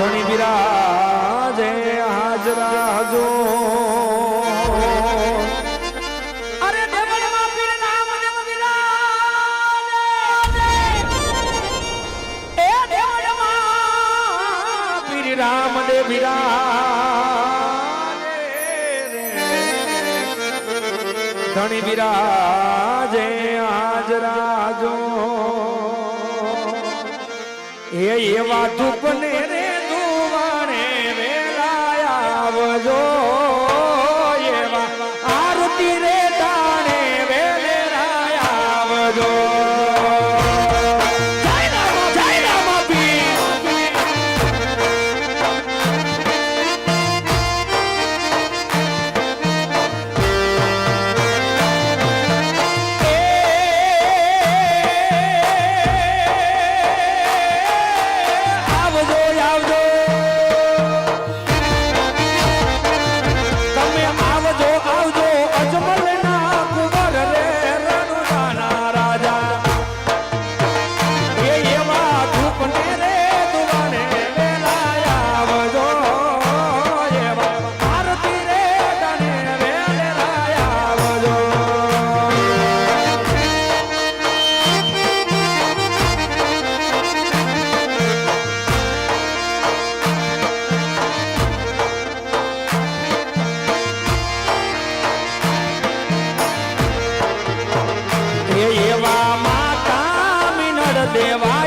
ધણી બિરાજે હાજરા હજો? રામદેવ બિરાજે. ધણી બિરાજે આજ રાજો એ એવા ધૂપને રે દેવા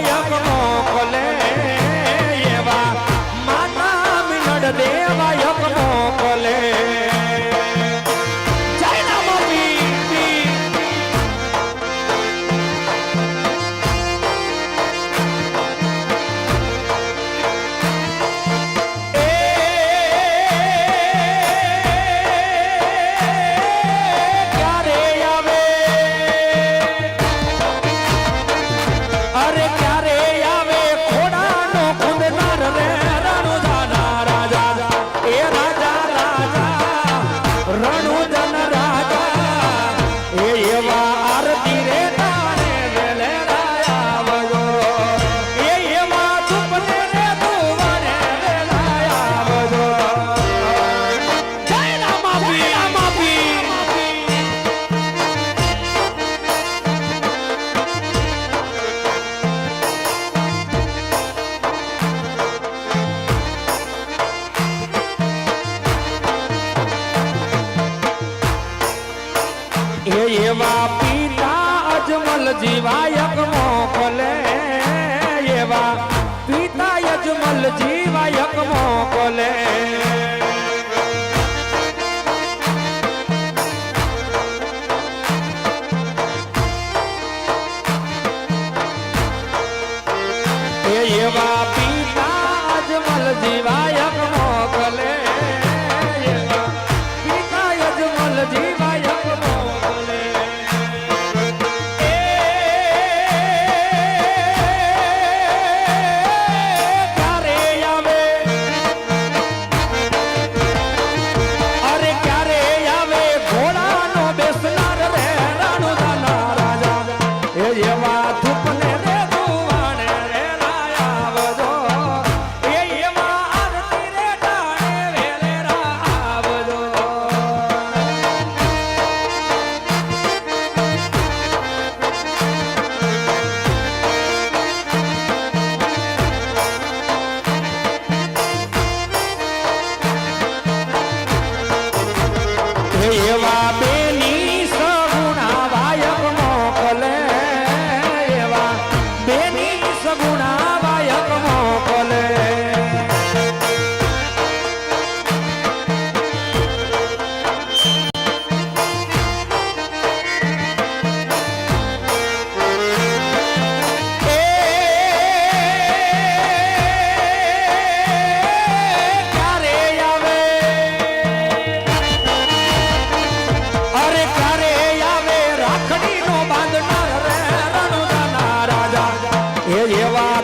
પિતા યજમલ જીવાયક મોકલે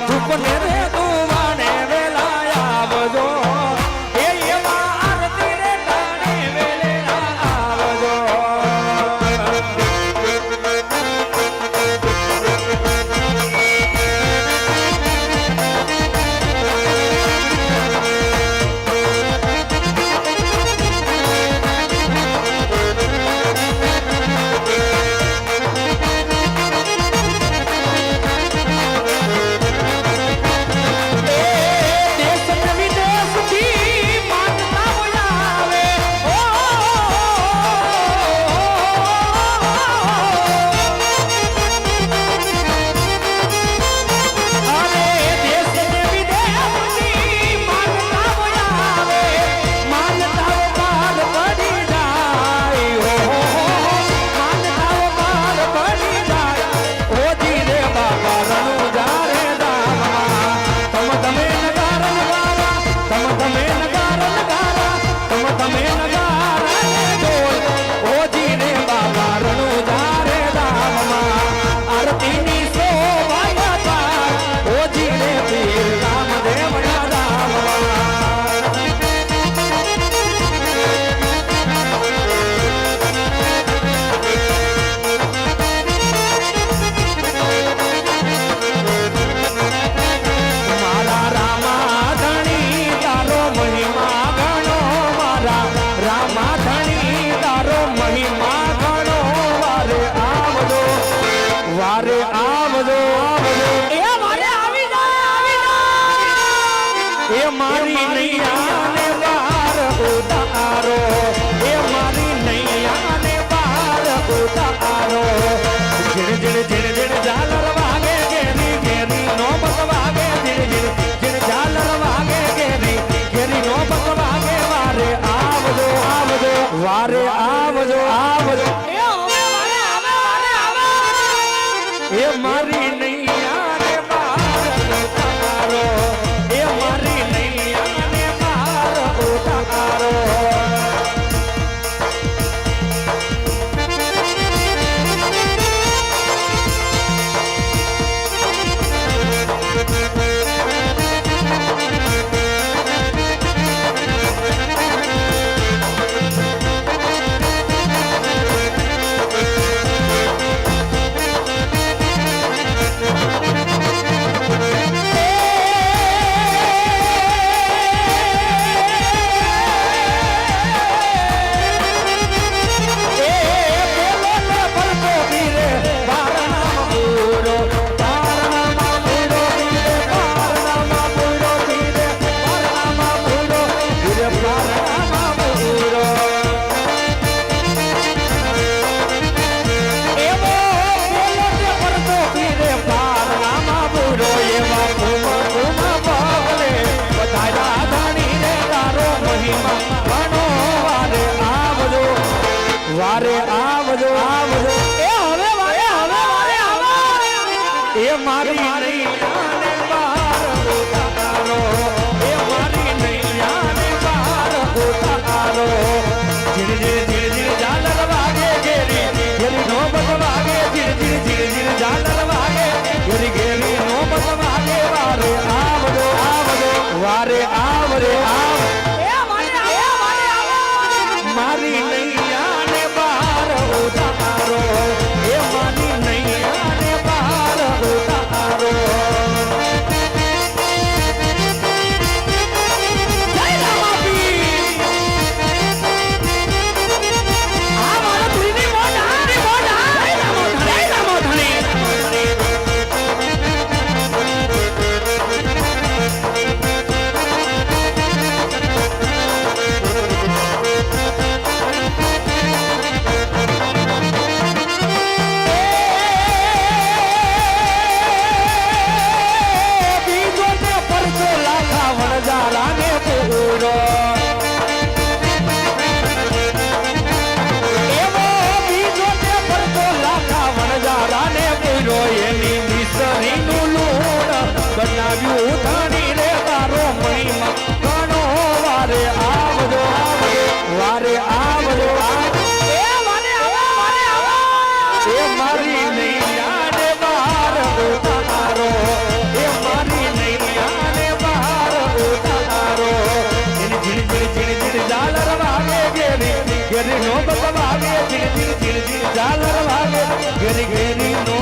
ધૂપ ને રે મારી નૈયાને બહાર ઉતારો એ મારી નૈયાને બહાર ઉતારો જીણ જીણ જીણ જીણ ઝાલર વાગે ઘેરી ઘેરી નોબત વાગે જીણ જીણ જીણ ઝાલર વાગે ઘેરી ઘેરી નોબત વાગે વારે આવજો આવજો વારે આવજો આવજો એ મારી મારે આવજો. આવજો એ હવે મારે હવે મારે હવે એ મારી મારી ધીરે ધીરે ધીરે ધીરે ઝાલર વાગે ઘેરી. ઘેરી નોબત વાગે ધીરે ધીરે ધીરે ધીરે ઝાલર વાગે. ઘેરી ઘેરી નોબત વાગે વારે આવજો આવજો. વારે આ ઘરી નો બગવાગે જીલજી જીલજી ઝાલર વાગે ઘરી ઘરી નો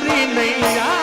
મારી નૈયાને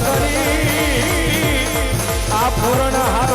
કરી આ પૂર્ણ હાર